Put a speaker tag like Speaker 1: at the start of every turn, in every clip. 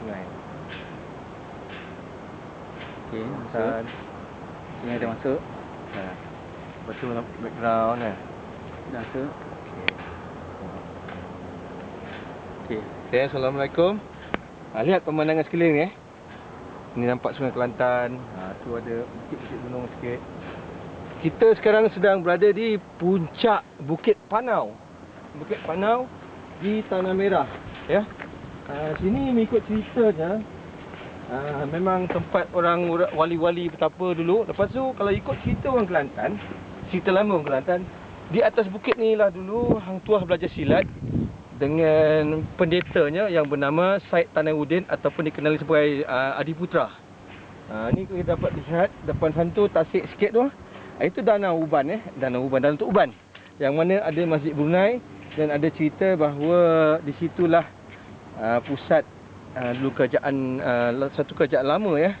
Speaker 1: Right. Okay,
Speaker 2: masuk.
Speaker 1: Sungai dah masuk.
Speaker 2: Ha. Lepas tu background kan.
Speaker 1: Dah masuk. Okay.
Speaker 2: Okay. Assalamualaikum. Ha, lihat pemandangan sekeliling ni eh. Ni nampak Sungai Kelantan. Ha, tu ada bukit-bukit gunung sikit. Kita sekarang sedang berada di puncak Bukit Panau. Bukit Panau di Tanah Merah. Ya. Ha, sini mengikut ceritanya ha, memang tempat orang wali-wali betapa dulu. Lepas tu kalau ikut cerita orang Kelantan, cerita lama orang Kelantan, di atas bukit ni lah dulu hang tuah belajar silat dengan pendetanya yang bernama Said Tanairuddin ataupun dikenali sebagai uh, Adi Putra. Ha, ni kita dapat lihat depan sana tu tasik sikit tu. Itu Danau Uban eh, Danau Uban, Danau tu Uban. Yang mana ada Masjid Brunei dan ada cerita bahawa di situlah uh, pusat uh, dulu kerajaan uh, satu kerajaan lama ya.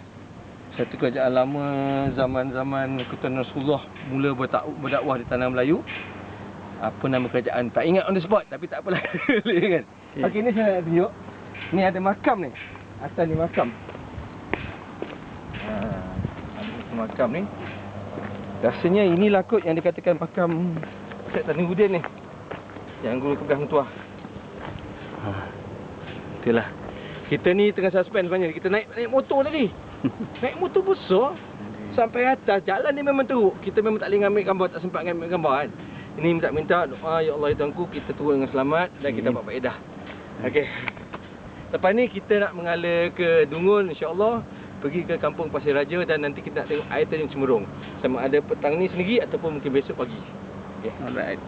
Speaker 2: Satu kerajaan lama zaman-zaman Ketuan Rasulullah mula berdakwah di tanah Melayu. Apa nama kerajaan? Tak ingat on the spot tapi tak apalah. Kan
Speaker 1: Okey.
Speaker 2: okey ni saya nak tunjuk. Ni ada makam ni. Atas ni makam. Ha ada makam ni. Rasanya inilah kot yang dikatakan makam Syed Tanairuddin ni. Yang guru pegang tuah. Ha itulah kita ni tengah suspend sebenarnya kita naik naik motor tadi naik motor besar sampai atas jalan ni memang teruk kita memang tak boleh ambil gambar tak sempat ambil gambar kan ini minta-minta doa ya Allah ya Tuhanku kita turun dengan selamat dan kita dapat faedah. Okey. Lepas ni kita nak mengalir ke Dungun insya-Allah pergi ke kampung Pasir Raja dan nanti kita nak tengok air terjun Cemerung. Sama ada petang ni sendiri ataupun mungkin besok pagi. Okey.
Speaker 1: Alright.